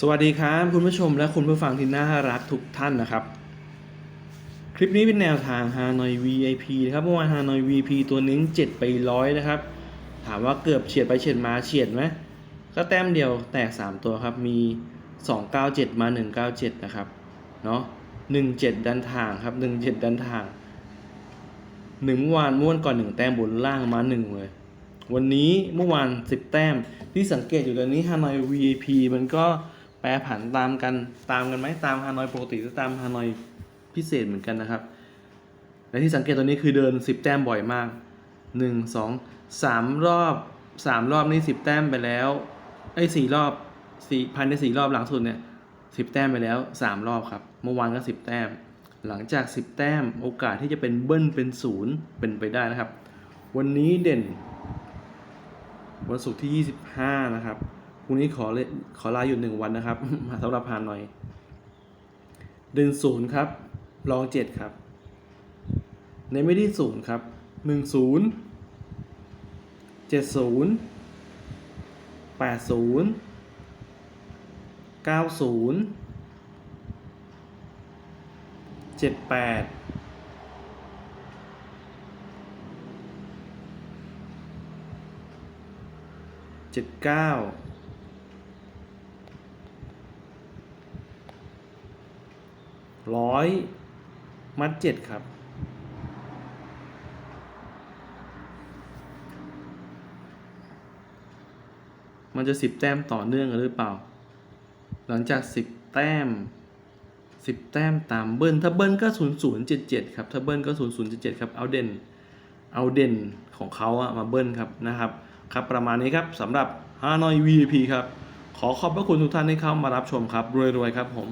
สวัสดีครับ คุณผู้ชมและคุณผู้ฟังที่น่ารักทุกท่านนะครับ คลิปนี้เป็นแนวทาง Hanoi VIP นะครับเมื่อวาน Hanoi VIP ตัวนิ้ง7ไปร้อยนะครับ ถามว่าเกือบเฉียดไปเฉียดมาเฉียดไหมก็แต้มเดียวแตก 3 ตัวครับมี 297 มา 197 นะครับเนาะ17 ดันทางครับ 17 ดันทางหนึ่งเมื่อวานม้วนก่อนหนึ่งแต้มบนล่างมาหนึ่งเลย วันนี้เมื่อวาน10 แต้มที่สังเกตอยู่ตอนนี้ Hanoi VIP มันก็ แปรผันตามกันตามกันไหมตาม Hanoi ปกติหรือตาม Hanoi พิเศษเหมือนกันนะครับ และที่สังเกตตัวนี้คือเดิน 10 แต้มบ่อยมาก 1 2 3 รอบ 3 รอบนี่10 แต้มไปแล้วไอ้ย4รอบ4ภายใน4รอบหลังสุดเนี่ย10แต้มไปแล้ว3รอบครับ เมื่อวานก็10แต้ม หลังจาก10แต้มโอกาสที่จะเป็นเบิ้ลเป็นศูนย์เป็นไปได้นะครับ วันนี้เด่น วันศุกร์ที่25นะครับ พรุ่งนี้ขอเลขอลาหยุดหนึ่งวันนะครับ มาสำหรับพานหน่อยด่นศูนย์ครับรองเจ็ดครับ ในไม่ได้ศูนย์ครับหนึ่งศูนย์เจ็ดศูนย์แปดศูนย์เก้าศูนย์เจ็ดแปดเจ็ดเก้า ร้อยมัดเจ็ดครับ มันจะสิบแต้มต่อเนื่องกันหรือเปล่า หลังจากสิบแต้มสิบแต้มตามเบิ้ลถ้าเบิ้ลก็ศูนย์ศูนย์เจ็ดเจ็ดครับ ถ้าเบิ้ลก็ศูนย์ศูนย์เจ็ดเจ็ดครับ เอาเด่น เอาเด่นของเขาอะมาเบิ้ลครับนะครับ ครับประมาณนี้ครับสำหรับ Hanoi VIP ครับ ขอขอบพระคุณทุกท่านที่เข้ามารับชมครับ รวยๆครับผม